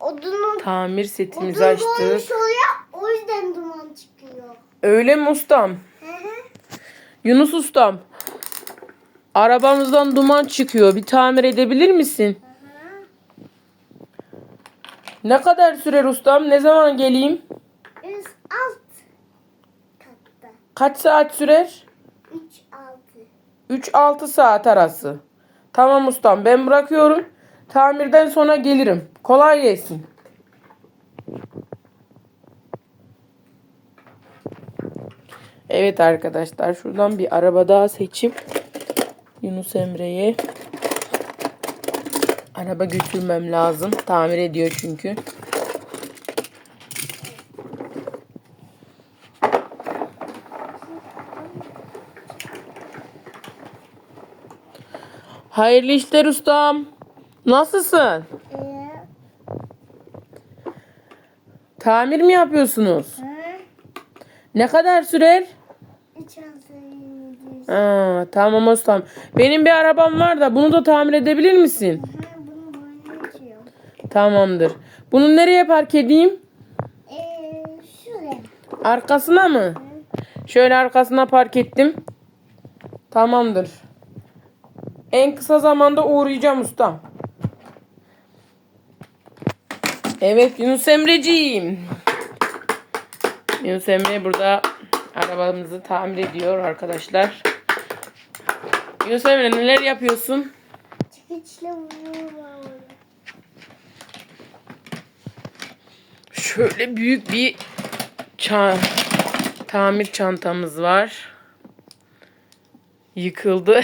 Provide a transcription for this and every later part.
Odunun Tamir setimizi odun açtık. oluyor. O yüzden duman çıkıyor. Öyle mi ustam? Hı hı. Yunus ustam. Arabamızdan duman çıkıyor. Bir tamir edebilir misin? Ne kadar sürer ustam? Ne zaman geleyim? Üst alt katta. Kaç saat sürer? 3 3-6 altı. saat arası. Tamam ustam ben bırakıyorum. Tamirden sonra gelirim. Kolay gelsin. Evet arkadaşlar şuradan bir araba daha seçip Yunus Emre'ye araba götürmem lazım. Tamir ediyor çünkü. Hayırlı işler ustam. Nasılsın? Ee, Tamir mi yapıyorsunuz? hı? Ne kadar sürer? 3 altı. yedi. Aa, tamam ustam. Benim bir arabam var da bunu da tamir edebilir misin? Hı, Bunu. Tamamdır. Bunu nereye park edeyim? Ee, şuraya. Arkasına mı? Şöyle arkasına park ettim. Tamamdır. En kısa zamanda uğrayacağım ustam. Evet Yunus Emreciğim. Yunus Emre burada arabamızı tamir ediyor arkadaşlar. Yunus Emre neler yapıyorsun? Çıkıçla vuruyor. Şöyle büyük bir ça tamir çantamız var. Yıkıldı.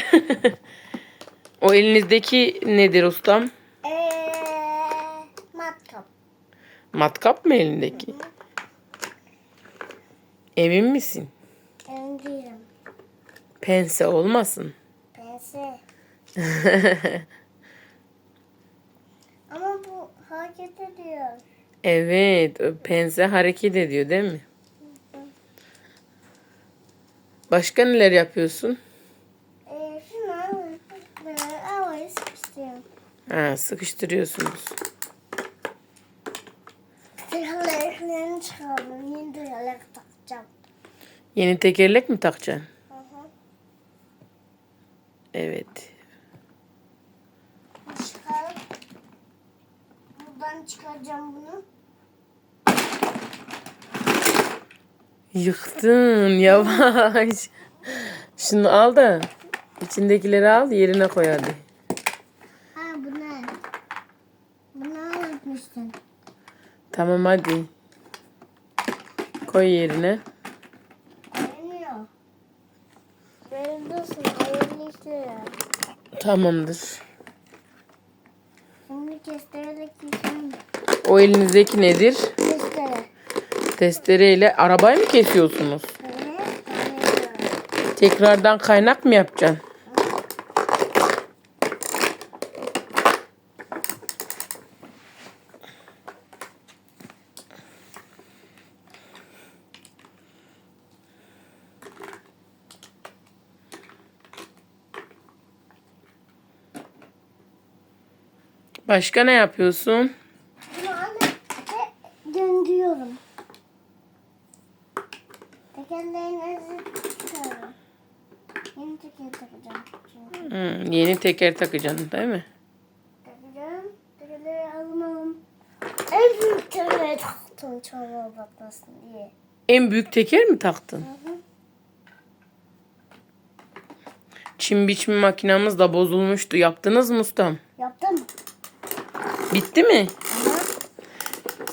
o elinizdeki nedir ustam? Ee, matkap. Matkap mı elindeki? Emin misin? Değilim. Pense olmasın. Pense. Ama bu hareket ediyor. Evet, pense hareket ediyor değil mi? Başka neler yapıyorsun? Ee, şunu. Böyle havayı sıkıştırıyorum. Ha, sıkıştırıyorsunuz. Tekerleklerini çıkardım. Yeni tekerlek takacağım. Yeni tekerlek mi takacaksın? Hı hı. Evet. Çıkarıp buradan çıkaracağım bunu. Yıktın yavaş. Şunu al da içindekileri al yerine koy hadi. Ha bu ne? Bunu anlatmıştın. Tamam hadi. Koy yerine. Beğeniyor. Benim dursun. Hayırlı işler. Tamamdır. Şimdi kestererek yiyeceğim. O elinizdeki nedir? Kestere. Testereyle arabayı mı kesiyorsunuz? Evet. Tekrardan kaynak mı yapacaksın? Başka ne yapıyorsun? Bunu döndürüyorum. Tekerleğinizi tutuyorum. Yeni teker takacağım. Çünkü Hmm, yeni teker takacaksın değil mi? takacağım. Tekerleği almalım. En büyük tekerleği taktım çorba batmasın diye. En büyük teker mi taktın? Hı hı. Çim biçme makinamız da bozulmuştu. Yaptınız mı ustam? Yaptım. Bitti mi?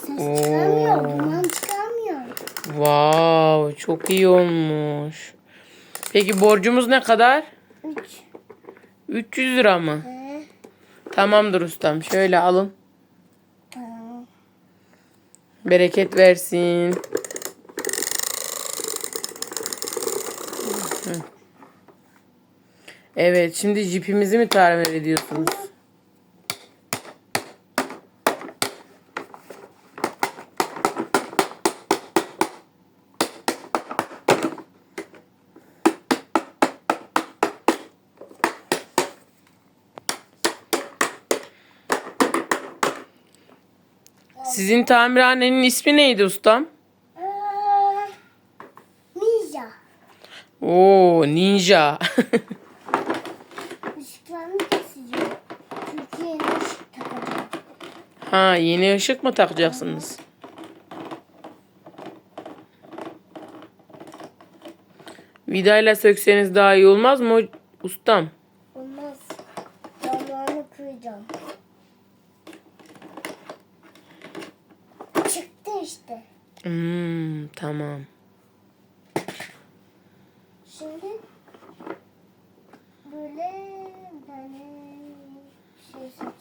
Ses çıkarmıyor. Duman çıkarmıyor. Wow, çok iyi olmuş. Peki borcumuz ne kadar? Üç. 300 lira mı? He. Tamamdır ustam. Şöyle alın. Tamam. Bereket versin. Hı. Evet, şimdi jipimizi mi tamir ediyorsunuz? Sizin tamirhanenin ismi neydi ustam? Ee, ninja. Oo ninja. Işıklarını keseceğim. Türkiye'nin ışık takacağım. ha yeni ışık mı takacaksınız? Vidayla sökseniz daha iyi olmaz mı ustam? Olmaz. Damlarını kıracağım. İşte. Hmm, tamam. Şimdi böyle tane şey seçeyim.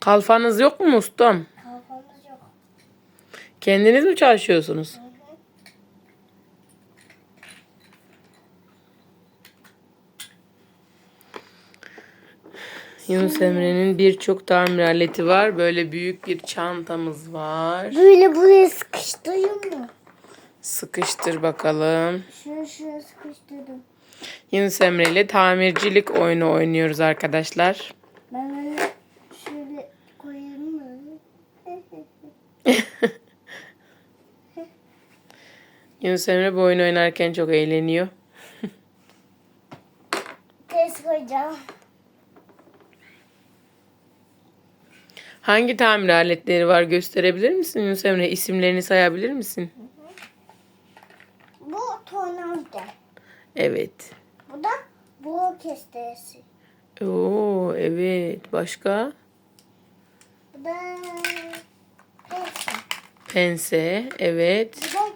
Kalfanız yok mu ustam? Kafamız yok. Kendiniz mi çalışıyorsunuz? Hı Yunus Emre'nin birçok tamir aleti var. Böyle büyük bir çantamız var. Böyle buraya sıkıştırayım mı? Sıkıştır bakalım. Şuraya şuraya sıkıştırdım. Yunus Emre ile tamircilik oyunu oynuyoruz arkadaşlar. Ben onu şöyle koyayım mı? Yunus Emre bu oyunu oynarken çok eğleniyor. Ters koyacağım. Hangi tamir aletleri var gösterebilir misin Yunus Emre? İsimlerini sayabilir misin? Bu tornavida. Evet. Bu da boru kesteresi. Oo evet. Başka? Bu da neyse. Pense. Evet. Bu da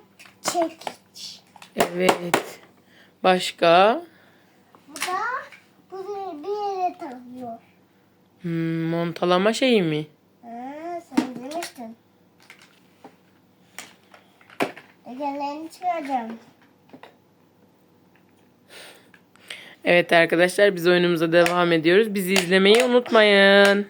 çekiç. Evet. Başka? Bu da bunu bir yere takıyor. Hmm, montalama şeyi mi? Ha, sen demiştin. Çıkaracağım. Evet arkadaşlar biz oyunumuza devam ediyoruz. Bizi izlemeyi unutmayın.